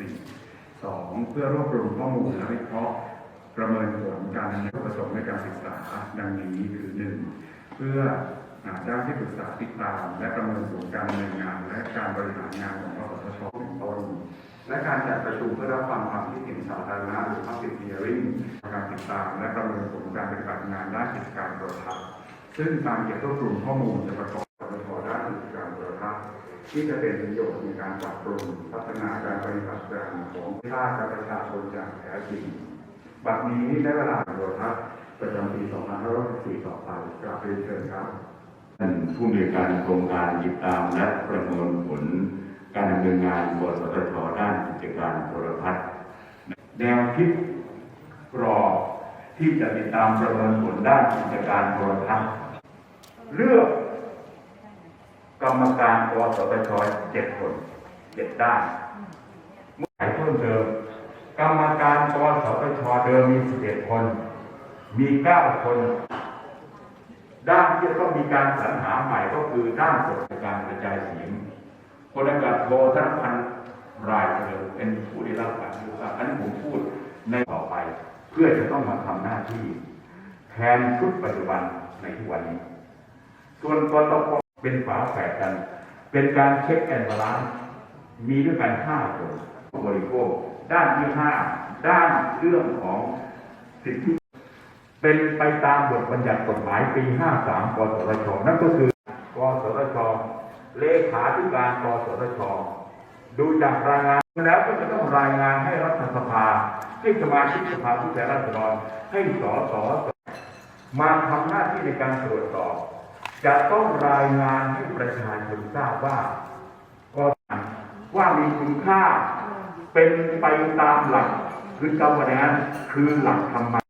64 2. เพื่อรวบรวมข้อมูลและวิเคราะห์ประเมินผลการดำเนินประสงค์ในการศึกษาดังนี้คือ 1. เพื่อหาจ้างที่ปรึกษาติดตาม และประเมินผลการดำเนินงาน และการบริหารงานของกสทชเป็นต้นและการจัดประชุมเพื่อรับฟังความคิดเห็นสาธารณะหรือ Public Hearing การติดตาม และประเมินผลการปฏิบัติงานด้านกิจการโทรทัศน์ซึ่งการเก็บรวบรวมข้อมูลจะประกอบกับสทด้านกิจการโทร ที่จะเป็นประโยชน์ในการปรับปรุงพัฒนาการปฏิบัติงานของชาติและประชาชนอย่างแท้จริง บัดนี้ได้เวลาโทรทัศประจำปี2564ต่อไปกราบเรียนเชิญครับท่านผู้มีการโครงการติดตามและประเมินผล การดำเนินงานกสทชด้านกิจการโทรทัศน์แนวคิดกรอบที่จะติดตามประเมินผลด้านกิจการโทรทัศน์เลือก รรมการกสทชเจ็ดคนเจ็ดด้านเมื่อไหร่เพิ่มเติมกรรมการกสทชเดิมมีสิบเอ็ดคน มีเก้าคน ด้านที่ต้องมีการสรรหาใหม่ก็คือด้านกฎการกระจายเสียงพลอากาศโทธนพันธ์รายเฉลิมเป็นผู้ได้รับการเลือกตั้งอันนี้ผมพูดในต่อไป เพื่อจะต้องมาทำหน้าที่ แทนชุดปัจจุบันในทุกวันนี้ ส่วนกตพ เป็นฝาแฝดกัน เป็นการเช็คแอนด์บาลานซ์มีด้วยกันห้าคนบริโภค ด้านที่ห้าด้านเรื่องของสิทธิเป็นไปตามบทบัญญัติกฎหมายปี 53กสทช นั่นก็คือกสทช เลขาธิการกสทช ดูจากรายงานแล้วก็จะต้องรายงานให้รัฐสภาให้สมาชิกสภาผู้แทนราษฎรให้สสมาทำหน้าที่ในการตรวจสอบ จะต้องรายงานให้ประชาชนทราบว่าก็ว่ามีคุณค่าเป็นไปตามหลักคือกรรมฐานคือหลักธรรมะ